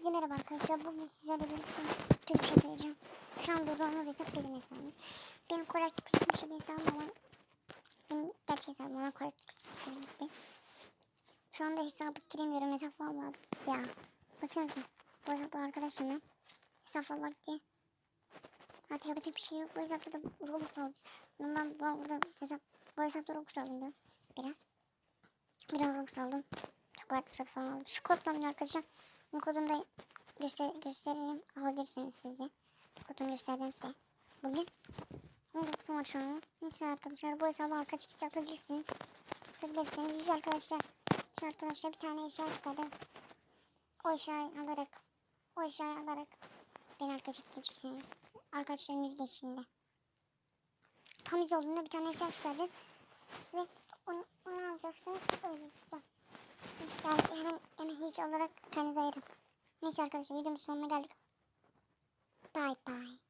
Herkese merhaba arkadaşlar. Bugün sizlerle birlikte kötü bir şey söyleyeceğim. Şu an durduğumuz hesap bizim hesabım. Benim kolektif bir şey hesabım ama benim gerçek hesabım kolektif bir şey gitti. Şu anda hesabı giremiyorum. Hesap falan var ya. Baksanıza. Bu hesapta arkadaşım ben. Hesap var diye. Artık yapacak bir şey yok. Bu hesapta da Robux aldım. Ben, burada hesap, bu hesapta Robux aldım biraz. Biraz Robux aldım. Çok bayağı bir falan aldım. Şu kodla oynuyor arkadaşlar. Bu kodunu da göster gösteririm. Alabilirsiniz siz de. Kodunu göstereceğim size. Bugün. Onu da kutum var şu an. Neyse arkadaşlar bu hesabı arka çıkış atabilirsiniz. Atabilirsiniz. Güzel arkadaşlar. Şu arkadaşlar bir tane eşya çıkardı. O eşyayı alarak o eşyayı alarak beni arka çekeceksiniz. Arkadaşların yüz geçtiğinde. Tam yüz olduğunda bir tane eşya çıkaracağız. Ve onu, onu alacaksınız. Öyle. Yani hemen, hiç olarak kendinize ayırın. Neyse arkadaşlar videomun sonuna geldik. Bye bye.